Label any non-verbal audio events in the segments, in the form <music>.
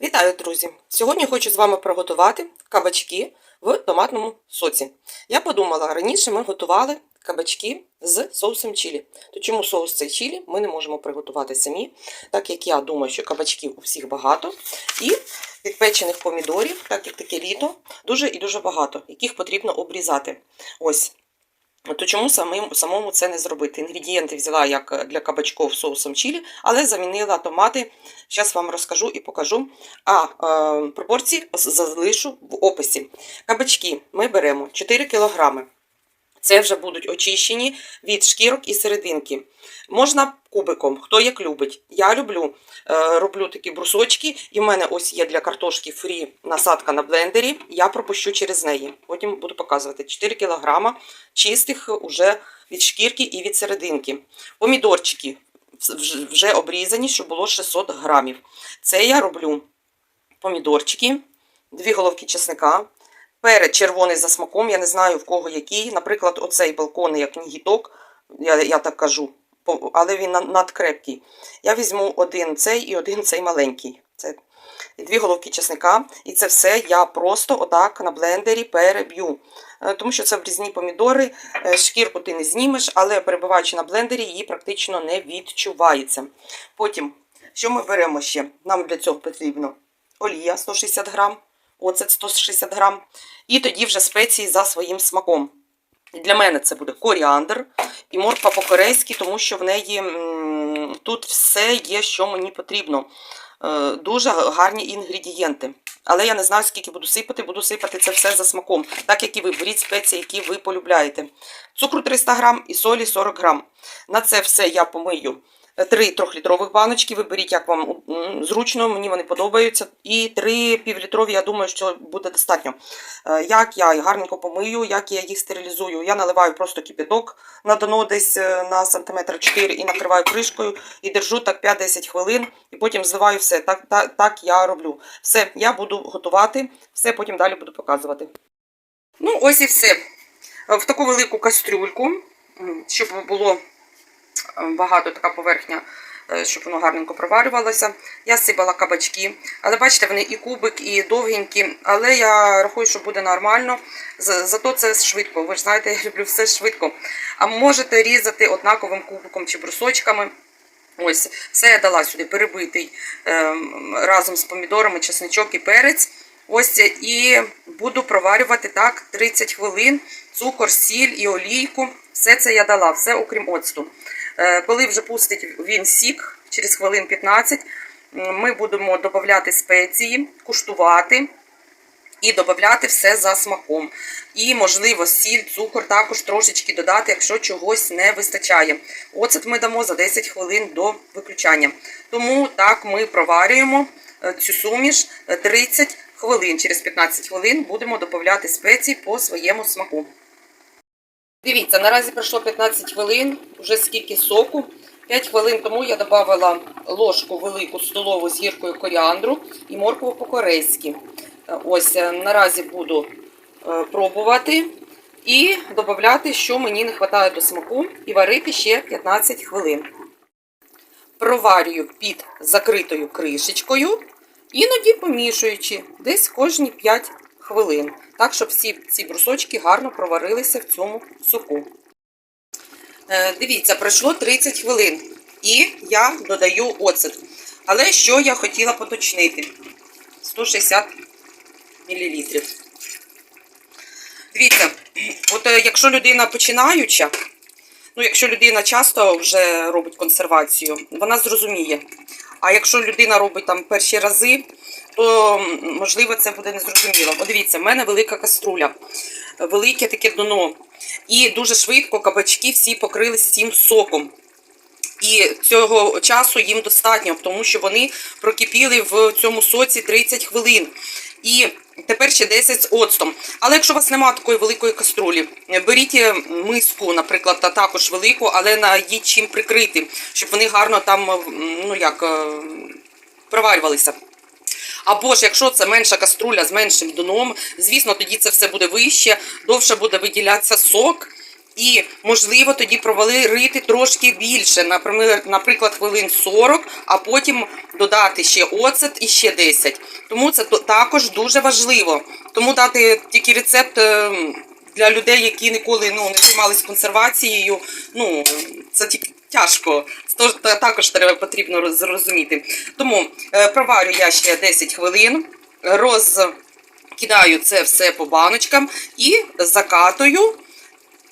Вітаю, друзі! Сьогодні хочу з вами приготувати кабачки в томатному соці. Я подумала, раніше ми готували кабачки з соусом чилі. То чому соус цей чилі ми не можемо приготувати самі, так як я думаю, що кабачків у всіх багато, і підпечених помідорів, так як таке літо, дуже і дуже багато, яких потрібно обрізати. Ось. То чому самим, самому це не зробити? Інгредієнти взяла як для кабачков соусом чилі, але замінила томати. Зараз вам розкажу і покажу. А е, пропорції залишу в описі. Кабачки ми беремо 4 кг. Це вже будуть очищені від шкірок і серединки. Можна кубиком, хто як любить. Я люблю, е, роблю такі брусочки, і в мене ось є для картошки фрі насадка на блендері. Я пропущу через неї. Потім буду показувати 4 кг чистих уже від шкірки і від серединки. Помідорчики вже обрізані, щоб було 600 грамів. Це я роблю помідорчики, дві головки чесника, перець червоний за смаком, я не знаю в кого який. Наприклад, оцей балкон, як нігіток, я, я так кажу, але він надкрепкий. Я візьму один цей і один цей маленький. Це дві головки чесника. І це все я просто отак на блендері переб'ю. Е, Тому що це врізні помідори, е, шкірку ти не знімеш, але перебиваючи на блендері, її практично не відчувається. Потім, що ми беремо ще? Нам для цього потрібно олія 160 грам, оцет 160 грам, і тоді вже спеції за своїм смаком. Для мене це буде коріандр і морква по-корейськи, тому що в неї тут все є, що мені потрібно. Е, Дуже гарні інгредієнти. Але я не знаю, скільки буду сипати, буду сипати це все за смаком, так як і ви беріть спеції, які ви полюбляєте. Цукру 300 грам і солі 40 грам. На це все я помию три трьохлітрових баночки. Ви беріть, як вам зручно, мені вони подобаються. І три півлітрові, я думаю, що буде достатньо. Е, Як я гарненько помию, як я їх стерилізую. Я наливаю просто кипяток на дно десь е, на сантиметр 4 і накриваю кришкою і держу так 5-10 хвилин, і потім зливаю все. Так, так, так я роблю. Все, я буду готувати, все потім далі буду показувати. Ну, ось і все. Е, В таку велику кастрюльку, щоб було багато така поверхня, е, щоб воно гарненько проварювалося. Я сипала кабачки, але бачите, вони і кубик, і довгенькі, але я рахую, що буде нормально. Зато це швидко. Ви ж знаєте, <laughs> я люблю все швидко. А можете різати однаковим кубиком чи брусочками. Ось, все я дала сюди перебитий ем, разом з помідорами, чесничок і перець. Ось і буду проварювати так 30 хвилин. Цукор, сіль і олійку. Все це я дала, все окрім оцту. Е, Коли вже пустить він сік, через хвилин 15, м, ми будемо додати спеції, куштувати і додати все за смаком. І, можливо, сіль, цукор також трошечки додати, якщо чогось не вистачає. Оцет ми дамо за 10 хвилин до виключання. Тому так ми проварюємо е, цю суміш е, 30 хвилин. Через 15 хвилин будемо додати спеції по своєму смаку. Дивіться, наразі пройшло 15 хвилин, вже скільки соку. 5 хвилин тому я додавала ложку велику столову з гіркою коріандру і моркву по-корейськи. Ось е, наразі буду е, пробувати і додати, що мені не вистачає до смаку, і варити ще 15 хвилин. Проварюю під закритою кришечкою, іноді помішуючи десь кожні 5 хвилин, так, щоб всі ці брусочки гарно проварилися в цьому соку. Е, Дивіться, пройшло 30 хвилин, і я додаю оцет. Але що я хотіла поточнити? 160 мл. Дивіться, от е, якщо людина починаюча, ну якщо людина часто вже робить консервацію, вона зрозуміє. А якщо людина робить там перші рази, то можливо це буде незрозуміло. Подивіться, в мене велика каструля, велике таке дно. І дуже швидко кабачки всі покрились цим соком. І цього часу їм достатньо, тому що вони прокипіли в цьому соці 30 хвилин. І тепер ще 10 з оцтом. Але якщо у вас немає такої великої каструлі, беріть е, миску, наприклад, та також велику, але на її чим прикрити, щоб вони гарно там, е, ну як, е, проварювалися. Або ж якщо це менша каструля з меншим дном, звісно, тоді це все буде вище, довше буде виділятися сок. І, можливо, тоді провалити трошки більше, наприклад, хвилин 40, а потім додати ще оцет і ще 10. Тому це також дуже важливо. Тому дати тільки рецепт е, для людей, які ніколи ну, не займалися консервацією, ну, це тільки тяжко. Це також треба потрібно зрозуміти. Тому е, проварю я ще 10 хвилин, розкидаю це все по баночкам і закатую.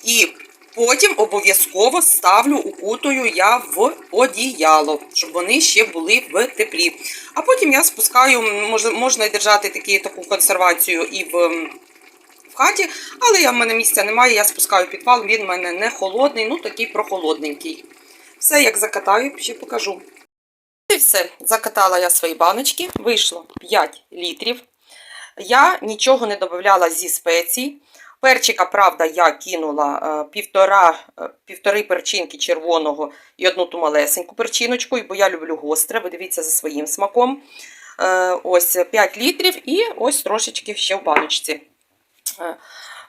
І потім обов'язково ставлю, укутую я в одіяло, щоб вони ще були в теплі. А потім я спускаю, можна держати такі, таку консервацію і в, в хаті, але я, в мене місця немає, я спускаю підвал, він в мене не холодний, ну такий прохолодненький. Все, як закатаю, ще покажу. І все, закатала я свої баночки, вийшло 5 літрів. Я нічого не додавала зі спецій. Перчика, правда, я кинула е, півтора, е, півтори перчинки червоного і одну ту малесеньку перчиночку, бо я люблю гостре, ви дивіться за своїм смаком. Е, Ось 5 літрів і ось трошечки ще в баночці.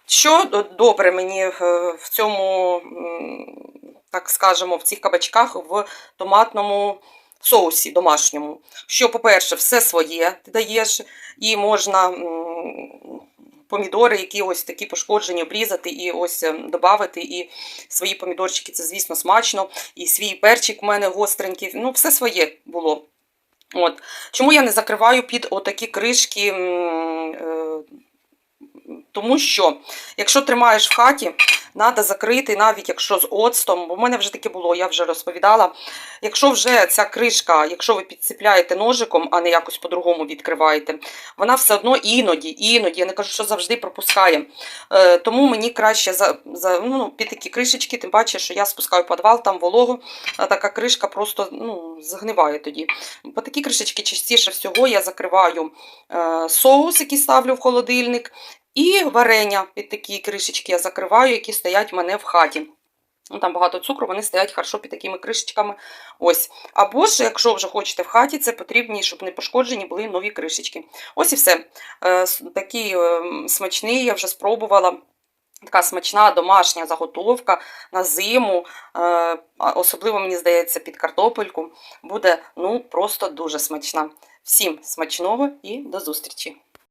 Що добре мені в цьому, так скажемо, в цих кабачках в томатному соусі домашньому. Що, по-перше, все своє ти даєш, і можна помідори, які ось такі пошкоджені, обрізати і ось додати. І свої помідорчики, це, звісно, смачно. І свій перчик у мене гостренький. Ну, все своє було. От. Чому я не закриваю під отакі кришки? е, Тому що, якщо тримаєш в хаті, треба закрити, навіть якщо з оцтом, бо в мене вже таке було, я вже розповідала. Якщо вже ця кришка, якщо ви підцепляєте ножиком, а не якось по-другому відкриваєте, вона все одно іноді, іноді, я не кажу, що завжди пропускає. Е, тому мені краще за, за, ну, під такі кришечки, тим паче, що я спускаю підвал, там волого, а така кришка просто ну, згниває тоді. По такі кришечки частіше всього я закриваю е, соус, який ставлю в холодильник, і варення під такі кришечки я закриваю, які стоять в мене в хаті. Ну, Там багато цукру, вони стоять хорошо під такими кришечками. Ось. Або ж, якщо вже хочете в хаті, це потрібні, щоб не пошкоджені були нові кришечки. Ось і все. Е, Такий е, смачний, я вже спробувала. Така смачна домашня заготовка на зиму, е, особливо, мені здається, під картопельку. Буде ну, просто дуже смачна. Всім смачного і до зустрічі!